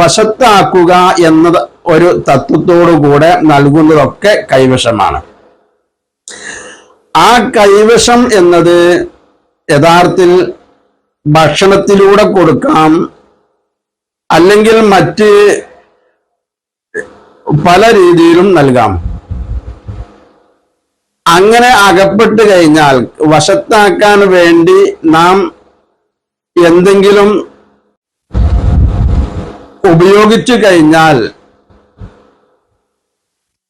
വശത്താക്കുക എന്നത് ഒരു തത്വത്തോടു കൂടെ നൽകുന്നതൊക്കെ കൈവശമാണ്. ആ കൈവശം എന്നത് യഥാർത്ഥത്തിൽ ഭക്ഷണത്തിലൂടെ കൊടുക്കാം. അല്ലെങ്കിൽ മറ്റ് പല രീതിയിലും നൽകാം. അങ്ങനെ അകപ്പെട്ട് കഴിഞ്ഞാൽ വശത്താക്കാൻ വേണ്ടി നാം എന്തെങ്കിലും ഉപയോഗിച്ചു കഴിഞ്ഞാൽ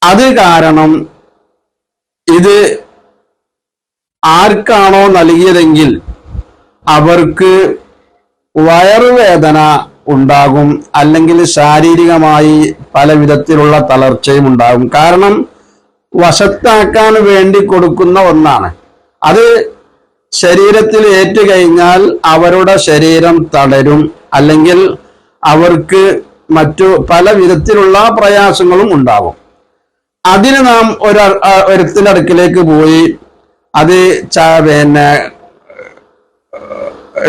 അത് കാരണം ഇത് ആർക്കാണോ നൽകിയതെങ്കിൽ അവർക്ക് വയറുവേദന ഉണ്ടാകും അല്ലെങ്കിൽ ശാരീരികമായി പല വിധത്തിലുള്ള തളർച്ചയും ഉണ്ടാകും. കാരണം വശത്താക്കാൻ വേണ്ടി കൊടുക്കുന്ന ഒന്നാണ്. അത് ശരീരത്തിൽ ഏറ്റുകഴിഞ്ഞാൽ അവരുടെ ശരീരം തളരും അല്ലെങ്കിൽ അവർക്ക് മറ്റു പല വിധത്തിലുള്ള പ്രയാസങ്ങളും ഉണ്ടാവും. അതിന് നാം ഒരു ഒരുത്തിന്റെ അടുക്കിലേക്ക് പോയി അത് ച- പിന്നെ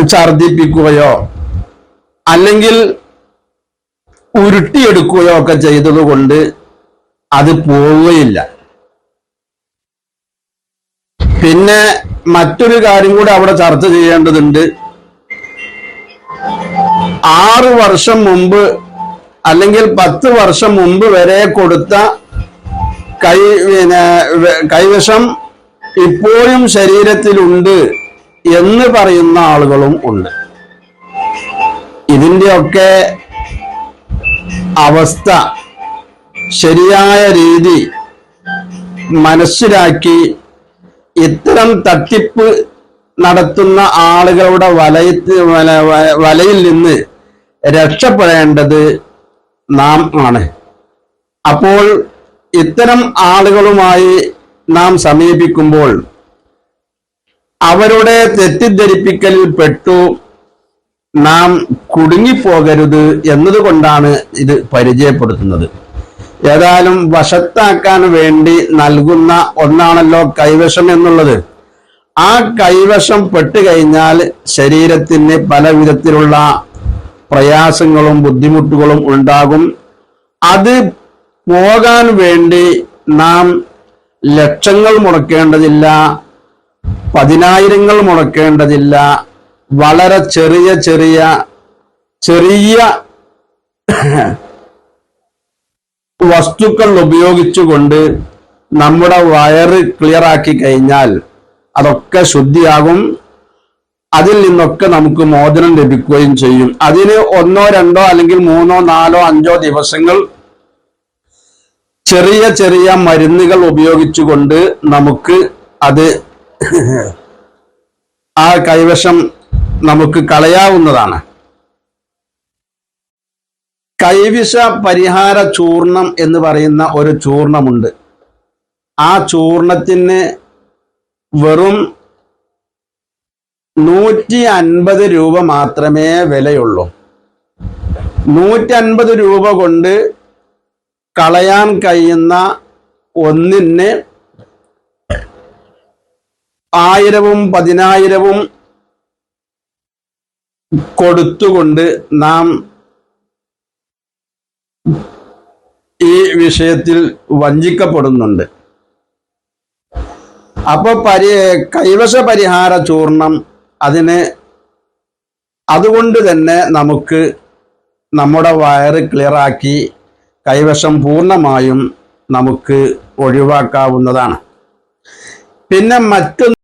ഛർദിപ്പിക്കുകയോ അല്ലെങ്കിൽ ഉരുട്ടിയെടുക്കുകയോ ഒക്കെ ചെയ്തതുകൊണ്ട് അത് പോവുകയില്ല. പിന്നെ മറ്റൊരു കാര്യം കൂടി അവിടെ ചർച്ച ചെയ്യേണ്ടതുണ്ട്. ആറ് വർഷം മുമ്പ് അല്ലെങ്കിൽ പത്ത് വർഷം മുമ്പ് വരെ കൊടുത്ത കൈ പിന്നെ കൈവശം ഇപ്പോഴും ശരീരത്തിലുണ്ട് എന്ന് പറയുന്ന ആളുകളും ഉണ്ട്. ഇതിന്റെയൊക്കെ അവസ്ഥ ശരിയായ രീതി മനസ്സിലാക്കി ഇത്തരം തട്ടിപ്പ് നടത്തുന്ന ആളുകളുടെ വലയത്തിൽ വലയിൽ നിന്ന് രക്ഷപ്പെടേണ്ടത് നാം ആണ്. അപ്പോൾ ഇത്തരം ആളുകളുമായി നാം സമീപിക്കുമ്പോൾ അവരുടെ തെറ്റിദ്ധരിപ്പിക്കലിൽ പെട്ടു നാം കുടുങ്ങിപ്പോകരുത് എന്നതുകൊണ്ടാണ് ഇത് പരിചയപ്പെടുത്തുന്നത്. ഏതായാലും വശത്താക്കാൻ വേണ്ടി നൽകുന്ന ഒന്നാണല്ലോ കൈവശം എന്നുള്ളത്. ആ കൈവശം പെട്ടുകഴിഞ്ഞാൽ ശരീരത്തിന് പല വിധത്തിലുള്ള പ്രയാസങ്ങളും ബുദ്ധിമുട്ടുകളും ഉണ്ടാകും. അത് പോകാൻ വേണ്ടി നാം ലക്ഷങ്ങൾ മുടക്കേണ്ടതില്ല പതിനായിരങ്ങൾ മുടക്കേണ്ടതില്ല വളരെ ചെറിയ ചെറിയ ചെറിയ വസ്തുക്കൾ ഉപയോഗിച്ചുകൊണ്ട് നമ്മുടെ വയറ് ക്ലിയർ ആക്കി കഴിഞ്ഞാൽ അതൊക്കെ ശുദ്ധിയാകും. അതിൽ നിന്നൊക്കെ നമുക്ക് മോചനം ലഭിക്കുകയും ചെയ്യും. അതിന് ഒന്നോ രണ്ടോ അല്ലെങ്കിൽ മൂന്നോ നാലോ അഞ്ചോ ദിവസങ്ങൾ ചെറിയ ചെറിയ മരുന്നുകൾ ഉപയോഗിച്ചുകൊണ്ട് നമുക്ക് അത് ആ കൈവശം നമുക്ക് കളയാവുന്നതാണ്. കൈവിഷ പരിഹാര ചൂർണം എന്ന് പറയുന്ന ഒരു ചൂർണമുണ്ട്. ആ ചൂർണത്തിന് വെറും നൂറ്റി അൻപത് രൂപ മാത്രമേ വിലയുള്ളൂ. നൂറ്റി അൻപത് രൂപ കൊണ്ട് കളയാൻ കഴിയുന്ന ഒന്നിന് ആയിരവും പതിനായിരവും കൊടുത്തുകൊണ്ട് നാം ഈ വിഷയത്തിൽ വഞ്ചിക്കപ്പെടുന്നുണ്ട്. അപ്പൊ പരി കൈവശ പരിഹാര ചൂർണം അതിന് അതുകൊണ്ട് തന്നെ നമുക്ക് നമ്മുടെ വയറ് ക്ലിയറാക്കി കൈവശം പൂർണമായും നമുക്ക് ഒഴിവാക്കാവുന്നതാണ്. പിന്നെ മറ്റൊന്ന്